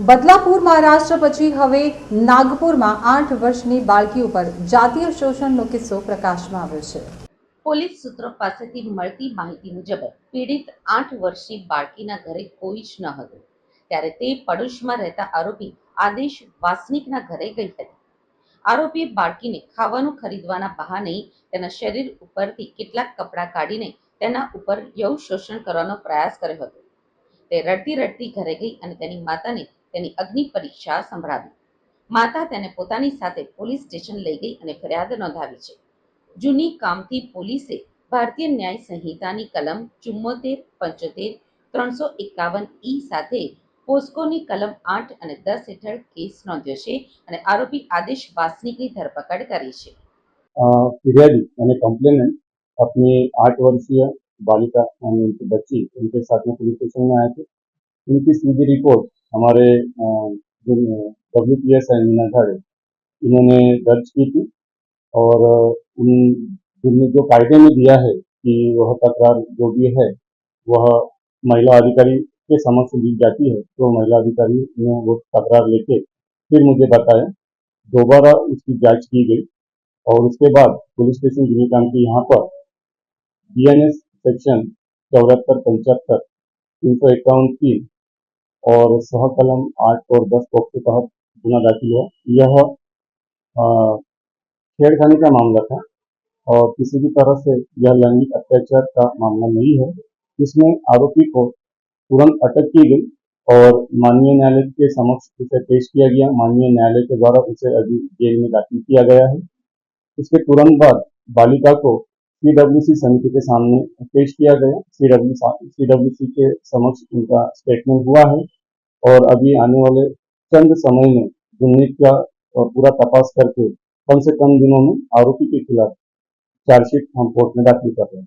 બદલાપુર મહારાષ્ટ્ર પછી હવે નાગપુરમાં આઠ વર્ષની બાળકી ઉપર જાતીય શોષણનો કિસ્સો પ્રકાશમાં આવ્યો છે. પોલીસ સૂત્રો પાસેથી મળતી માહિતી મુજબ પીડિત આઠ વર્ષની બાળકીના ઘરે કોઈ જ ન હતું. ત્યારે તે પડોશમાં રહેતા આરોપી આદેશ વાસનિકના ઘરે ગઈ હતી. આરોપીએ બાળકીને ખાવાનું ખરીદવાના બહાને તેના શરીર ઉપરથી કેટલાક કપડાં કાઢીને તેના ઉપર યૌ શોષણ કરવાનો પ્રયાસ કર્યો હતો. તે રડતી રડતી ઘરે ગઈ અને તેની માતાને તેની અગ્નિ પરીક્ષા સંભળાવી માતા તેને પોતાની સાથે પોલીસ સ્ટેશન લઈ ગઈ અને ફરિયાદ નોંધાવી છે જૂની કામથી પોલીસે ભારતીય ન્યાય સંહિતાની કલમ ચુમ્મોતેર પંચોતેર ત્રણસો એકાવન ઈ સાથે પોસ્કોની કલમ આઠ અને દસ હેઠળ કેસ નોંધ્યો છે અને આરોપી આદેશ વાસનિકની ધરપકડ કરી છે अ, फिरियादी यानी कंप्लेनेंट अपनी आठ वर्षीय बालिका यानी उनकी बच्ची उनके साथ में पुलिस स्टेशन में आए थे उनकी सीधी रिपोर्ट हमारे W P S I Meena इन्होंने दर्ज की थी और उन जिनने जो कायदे में दिया है कि वह तकरार जो भी है, वह महिला अधिकारी के समक्ष ली जाती है तो महिला अधिकारी ने वो तकरार लेके फिर मुझे बताया। दोबारा उसकी जाँच की गई और उसके बाद पुलिस स्टेशन जिनीकाम के यहाँ पर डीएनएस सेक्शन चौहत्तर, पंचहत्तर, तीन सौ इक्यावन तीन और सह कलम आठ और दस पॉक्स के तहत गुना दाखिल हुआ। यह छेड़खानी का मामला था और किसी भी तरह से यह लैंगिक अत्याचार का मामला नहीं है। इसमें आरोपी को तुरंत अटक की गई और माननीय न्यायालय के समक्ष उसे पेश किया गया। माननीय न्यायालय के द्वारा उसे अभी जेल में दाखिल किया गया है। इसके तुरंत बाद बालिका को सीडब्ल्यूसी समिति के सामने पेश किया गया। सीडब्ल्यू सी के समक्ष उनका स्टेटमेंट हुआ है और अभी आने वाले चंद समय में दुनिया का और पूरा तपास करके कम से कम दिनों में आरोपी के खिलाफ चार्जशीट हम कोर्ट में दाखिल कर रहे हैं।